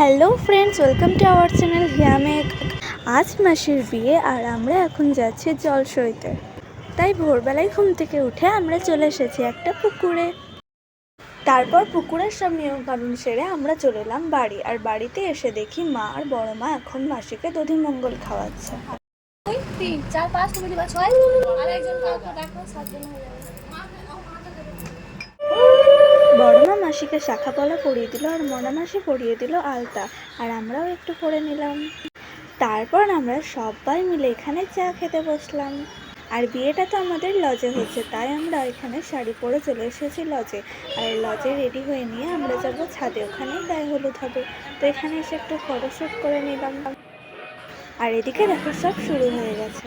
Hello friends, welcome to our channel হিয়ামেক আজ মাসির বিয়ে আর আমরা এখন যাচ্ছি জল সইতে তাই ভোরবেলায় ঘুম থেকে উঠে আমরা চলে এসেছি একটা পুকুরে। তারপর পুকুরের সব নিয়ম কানুন সেরে আমরা চলে এলাম বাড়ি। আর বাড়িতে এসে দেখি মা আর বড় মা এখন মাসিকে দধিমঙ্গল খাওয়াচ্ছে। তিন চার পাঁচ ছয় আর একজন বড় মা মাসিকে শাখা পলা পরিয়ে দিল আর মনা মাসি পরিয়ে দিল আলতা। আর আমরাও একটু পরে নিলাম। তারপর আমরা সবাই মিলে এখানে চা খেতে বসলাম। আর বিয়েটা তো আমাদের লজে হচ্ছে তাই আমরা এখানে শাড়ি পরে চলে এসেছি লজে। আর লজে রেডি হয়ে নিয়ে আমরা যাব ছাদে, ওখানেই গায়ে হলুদ হবে। তো এখানে এসে একটু ফটোশ্যুট করে নিলাম। আর এদিকে দেখো সব শুরু হয়ে গেছে।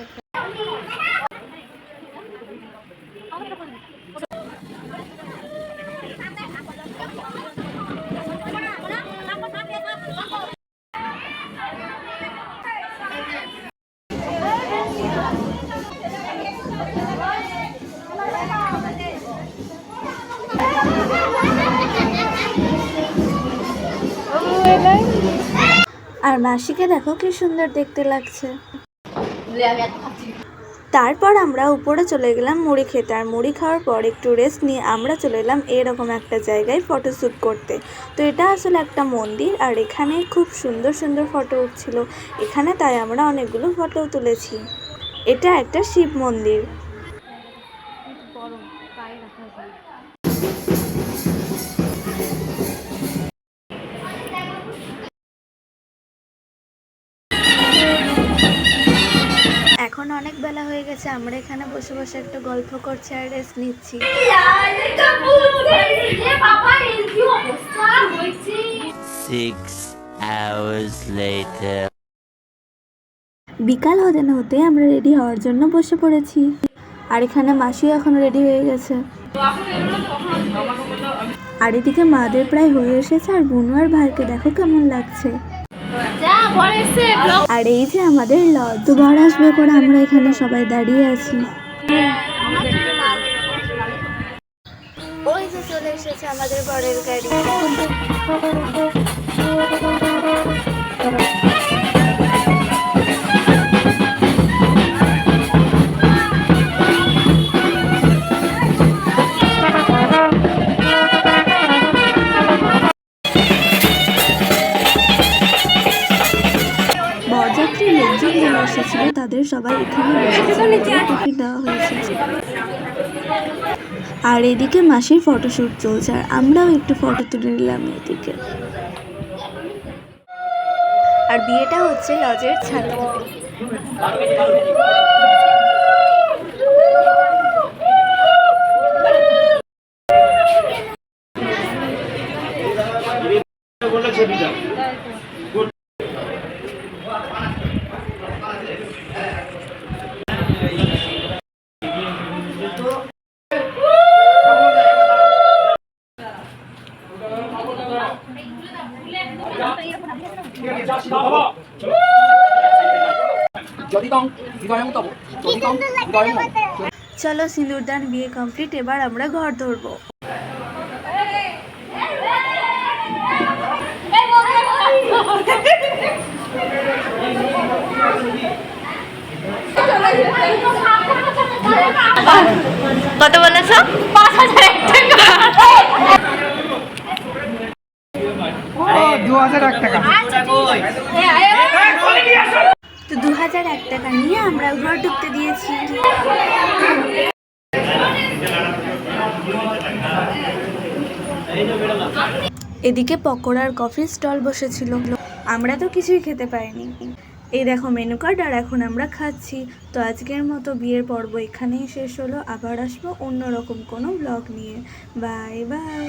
আর মাসিকে দেখো কি সুন্দর দেখতে লাগছে। তারপর আমরা উপরে চলে গেলাম মুড়ি খেতে। আর মুড়ি খাওয়ার পর একটু রেস্ট নিয়ে আমরা চলে এলাম এরকম একটা জায়গায় ফটোশ্যুট করতে। তো এটা আসলে একটা মন্দির আর এখানে খুব সুন্দর সুন্দর ফটো উঠছিল। এখানে তাই আমরা অনেকগুলো ফটো তুলেছি। এটা একটা শিব মন্দির। বেলা হয়ে গেছে আমরা এখানে বসে বসে একটু গল্প করছি আর রেস্ট নিচ্ছি। Six hours later. বিকাল হতে না হতে আমরা রেডি হওয়ার জন্য বসে পড়েছি। আর এখানে মাসিও এখন রেডি হয়ে গেছে। আর এদিকে মাদের প্রায় হয়ে এসেছে আর বুনু আর ভাইকে দেখো কেমন লাগছে। আর এই যে আমাদের লজ তো আসবে করে আমরা এখানে সবাই দাঁড়িয়ে আছি। ওই যে চলে এসেছে আমাদের বরের গাড়ি। বরযাত্রী লোকজন যারা এসেছিল তাদের সবাই এখানে টিকিট দেওয়া হয়েছে। আর এদিকে মাসির ফটোশ্যুট চলছে আর আমরাও একটু ফটো তুলে নিলাম এদিকে। আর বিয়েটা হচ্ছে লজের ছাদে। যদি চলো সিঁদুরদান বিয়ে কমপ্লিট এবার আমরা ঘর ধরবো কত বলেছ পাঁচ হাজার এক টাকা দু হাজার এক টাকা তো দু হাজার এক টাকা নিয়ে আমরা ঘর ঢুকতে দিয়েছি। এদিকে পকোড়ার কফির স্টল বসেছিল। আমরা তো কিছুই খেতে পাইনি। এই দেখো মেনু কার্ড আর এখন আমরা খাচ্ছি। তো আজকের মতো বিয়ের পর্ব এখানেই শেষ হলো। আবার আসব অন্যরকম কোনো ব্লগ নিয়ে। Bye bye